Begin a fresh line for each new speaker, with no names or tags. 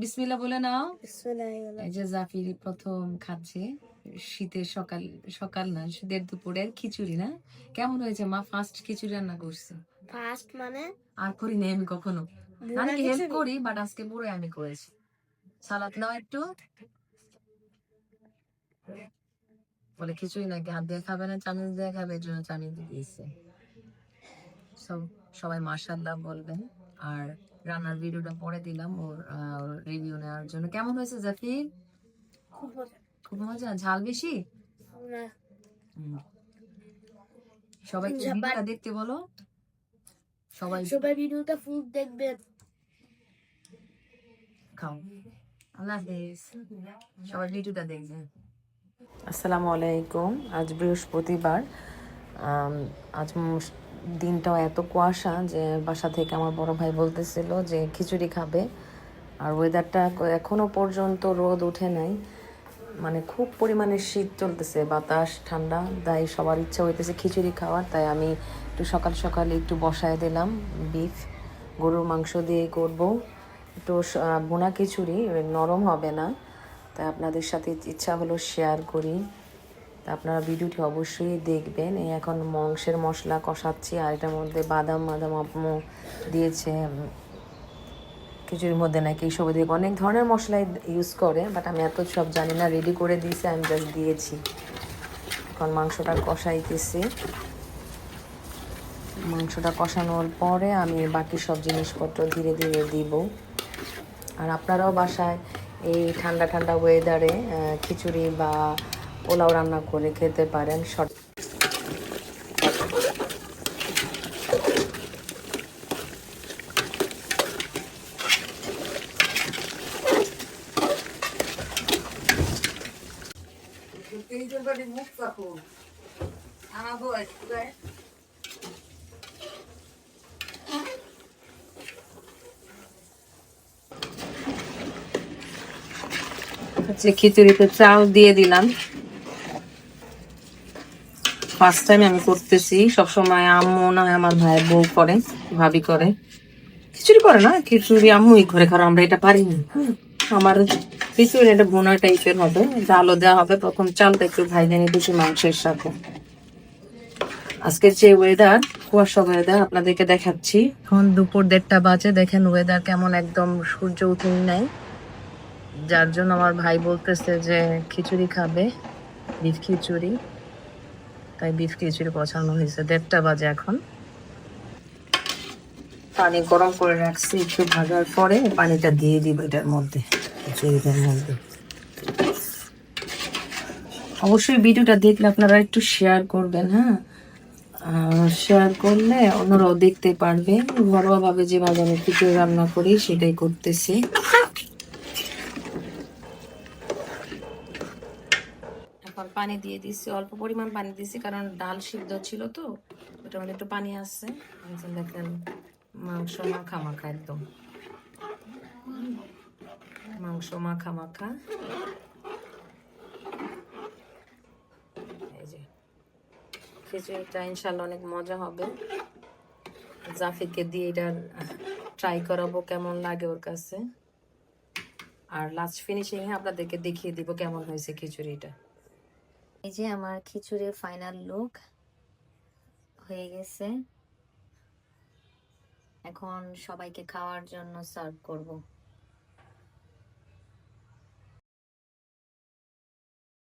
বিসমিল্লাহ বলে নাও। এই যে জাফির প্রথম খাচ্ছে। শীতের সকাল সকাল না শীতের দুপুরের খিচুড়ি না? কেমন হয়েছে মা? ফার্স্ট খিচুড়ি রান্না করছে?
ফার্স্ট মানে?
আর করি নাই আমি কখনো। আমি হেল্প করি বাট আজকে পুরো আমি করেছি। সালাদ নাও একটু। বলে খিচুড়ি নাকি? হাত দিয়ে খাবে না? চামচ দিয়ে খাবে? এর জন্য চামচ দিয়ে দিয়েছে। সব সবাই মার্শাল্লাহ বলবেন। আর রান্নার ভিডিওটা পরে দিলাম ওর রিভিউ নেওয়ার জন্য। কেমন হয়েছে জাফির?
খুব মজা।
খুব মজা? ঝাল বেশি?
ঝাল-
ভিডিওটা দেখতে বলো। সবাই
সবাই ভিডিওটা ফুল দেখবেন
খাও। আল্লাহ হাফেজ। সবাই ভিডিওটা দেখবেন আসসালামু আলাইকুম। আজ বৃহস্পতিবার। আজ দিনটাও এত কুয়াশা যে বাসা থেকে আমার বড় ভাই বলতেছিল যে খিচুড়ি খাবে। আর ওয়েদারটা এখনও পর্যন্ত রোদ উঠে নাই। মানে খুব পরিমাণে শীত চলতেছে, বাতাস, ঠান্ডা, তাই সবার ইচ্ছা হইতেছে খিচুড়ি খাওয়ার, তাই আমি একটু সকাল সকাল একটু বসায় দিলাম বিফ গরুর মাংস দিয়ে করব। একটু বোনা খিচুড়ি, নরম হবে না, তাই আপনাদের সাথে ইচ্ছা হলো শেয়ার করি। আপনারা ভিডিওটি অবশ্যই দেখবেন। এই এখন মাংসের মশলা কষাচ্ছি, আর এটার মধ্যে বাদাম বাদাম আম্মু দিয়েছে খিচুড়ির মধ্যে নাকি এইসব দিয়ে অনেক ধরনের মশলাই ইউজ করে বাট আমি এত সব জানি না রেডি করে দিয়েছি, আমি জাস্ট দিয়েছি। এখন মাংসটা কষাইতেছি। মাংসটা কষানোর পরে আমি বাকি সব জিনিসপত্র ধীরে ধীরে দিব। আর আপনারাও বাসায় এই ঠান্ডা ঠান্ডা ওয়েদারে খিচুড়ি বা পোলাও রান্না করে খেতে পারেন। শর্ট হচ্ছে খিচুড়িতে চাল দিয়ে দিলাম। ফার্স্ট টাইম আমি করতেছি। সবসময় আম্মু না আমার ভাইয়ের বউ করে, ভাবি করে। খিচুড়ি করে না, খিচুড়ি আম্মুই করে, কারণ আমরা এটা পারি না আমার খিচুড়ি এটা বোনা টাইপের হবে আলো দেওয়া হবে, প্রথম চালটা একটু ভাইজে নিতেছি মাংসের সাথে। আজকের যে ওয়েদার কুয়াশা ওয়েদার আপনাদেরকে দেখাচ্ছি। এখন দুপুর দেড়টা বাজে, দেখেন ওয়েদার কেমন একদম সূর্য উঠে নাই। যার জন্য আমার ভাই বলতেছে যে, খিচুড়ি খাবে খিচুড়ি। তাই বিফ খিচুড়ি পছন্দ হয়েছে। দেড়টা বাজে এখন। পানি গরম করে রাখছি, একটু ভাজার পরে পানিটা দিয়ে দিব এটার মধ্যে অবশ্যই ভিডিওটা দেখলে আপনারা একটু শেয়ার করবেন হ্যাঁ? শেয়ার করলে অন্যরাও দেখতে পারবে। ঘরোয়াভাবে যেভাবে আমি খিচুড়ি রান্না করি, সেটাই করতেছি। এখন পানি দিয়ে দিচ্ছি অল্প পরিমাণ পানি দিচ্ছি কারণ ডাল সিদ্ধ ছিল তো ওটার মধ্যে একটু পানি আসছে। দেখেন, মাংস মাখা মাখা একদম। মাংস মাখা মাখা এই যে, খিচুড়িটা ইনশাল্লাহ অনেক মজা হবে। জাফিরকে দিয়ে এটা ট্রাই করাবো, কেমন লাগে ওর কাছে। আর লাস্ট ফিনিশিং এ আপনাদেরকে দেখিয়ে দিব কেমন হয়েছে খিচুড়িটা। এই যে আমার খিচুড়ির ফাইনাল লুক হয়ে গেছে। এখন সবাইকে খাওয়ার জন্য সার্ভ করব।